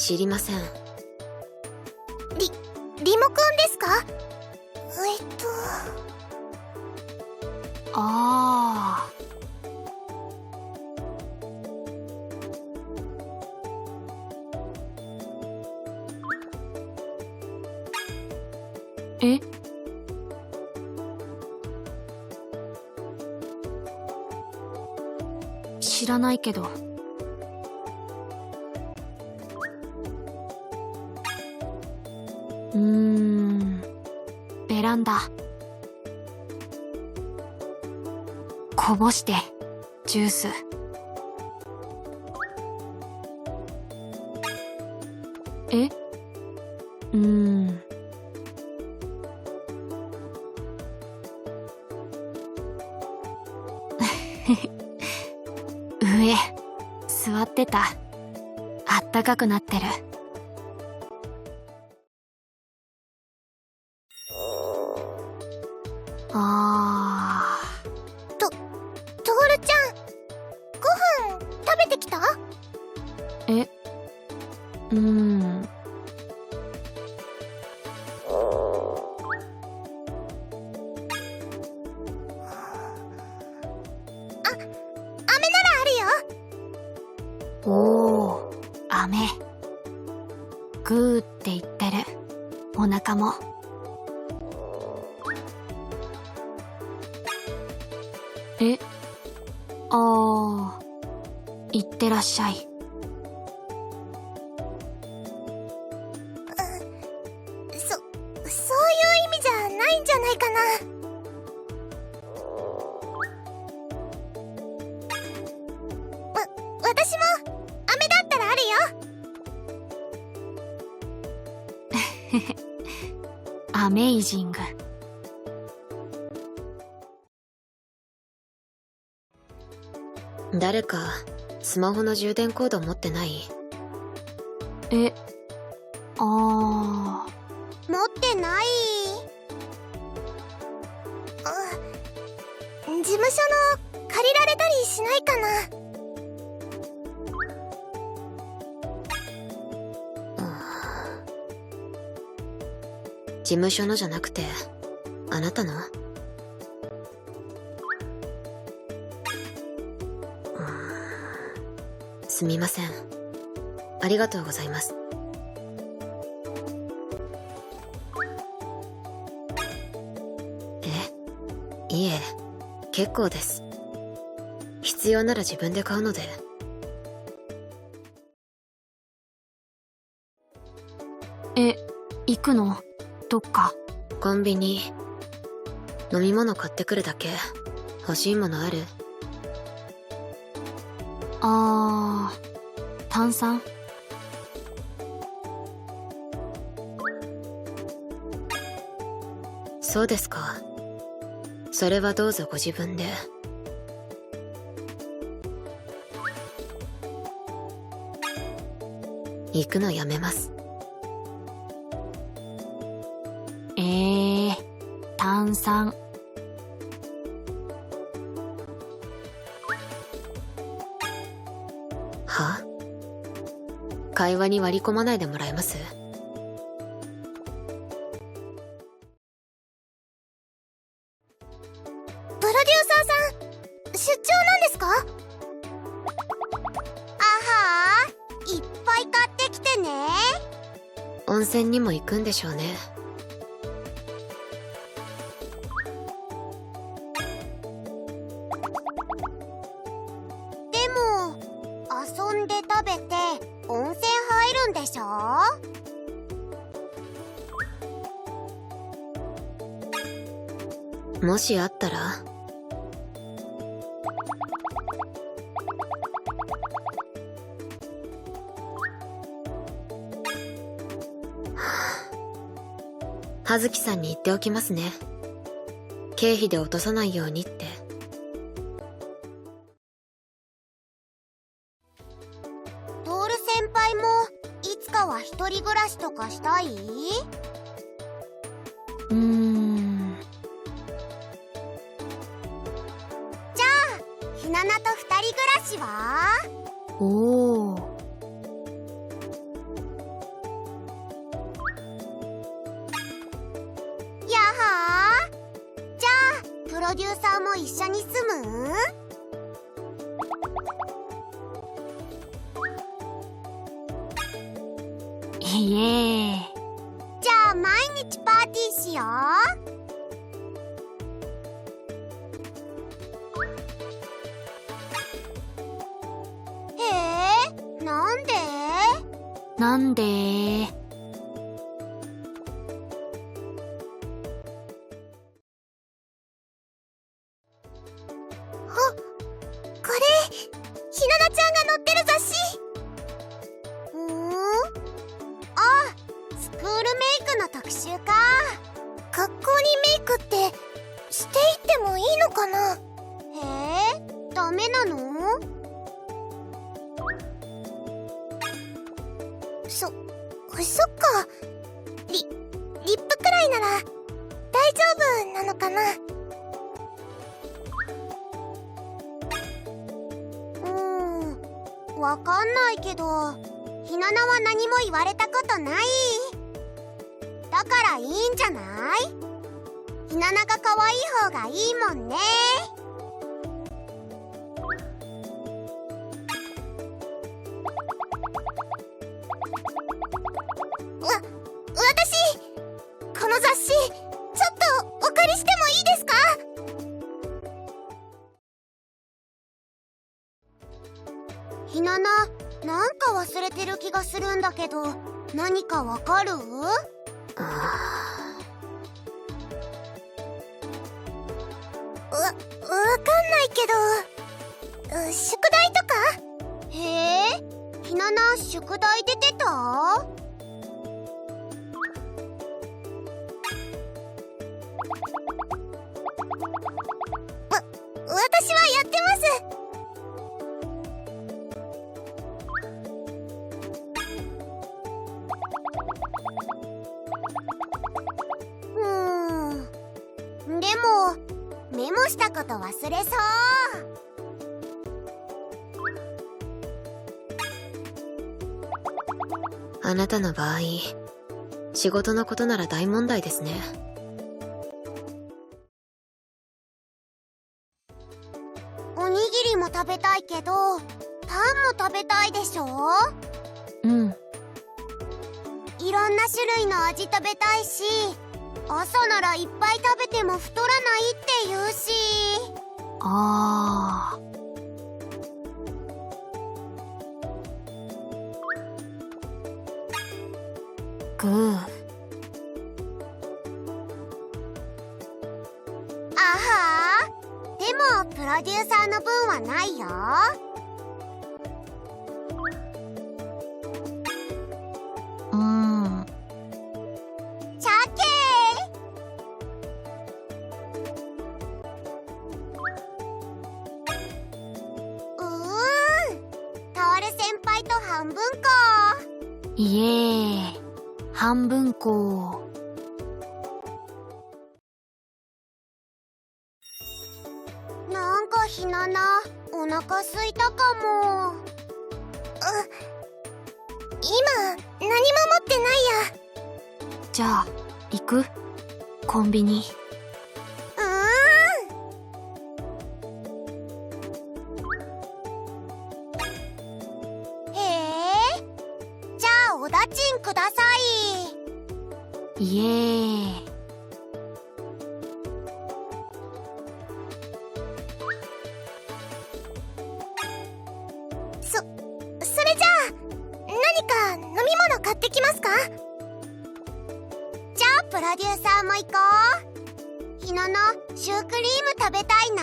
知りません。リリモコンですか？えっと。ああえ？知らないけどうーん。ベランダ。こぼしてジュース。え？うーん。上座ってた。あったかくなってる。あトールちゃんご飯食べてきた？ーえ？うーん飴ならあるよ。おお飴。グーって言ってる。お腹もってらっしゃい。そそういう意味じゃないんじゃないかな。わ私も飴だったらあるよ。アメイジング。誰かスマホの充電コード持ってない？えあー。持ってない？あ事務所の借りられたりしないかな？事務所のじゃなくてあなたの？すみません。ありがとうございます。え？いえ結構です。必要なら自分で買うので。え行くの？どっか？コンビニ。飲み物買ってくるだけ。欲しいものある？あー炭酸？そうですか。それはどうぞご自分で。行くのやめます。えー、炭酸会話に割り込まないでもらえます？プロデューサーさん出張なんですか？あはーいっぱい買ってきてね。温泉にも行くんでしょうね。でも遊んで食べて温泉入るんでしょ？もしあったら？葉月さんに言っておきますね。経費で落とさないようにって。うんじゃあひななとふたりぐらしは？おおやはーじゃあプロデューサーもいっしょにすむ。いえなんでそっか。リリップくらいなら大丈夫なのかな？うーんわかんないけどひななは何も言われたことない。だからいいんじゃない？ひななが可愛い方がいいもんね。ひなななんか忘れてる気がするんだけど何かわかる？わ、わかんないけどう宿題とか？へえ。ひなな宿題出てた？もメモしたこと忘れそう。あなたの場合仕事のことなら大問題ですね。おにぎりも食べたいけどパンも食べたいでしょ？うん。いろんな種類の味食べたいし朝ならいっぱい食べても太らないって言うし。あー。グー。あはー。でもプロデューサーの分はないよ分か。いえー半分こ。なんかひななお腹すいたかも。う今何も持ってないや。じゃあ行く？コンビニか飲み物買ってきますか？じゃあプロデューサーも行こう。日野のシュークリーム食べたいな。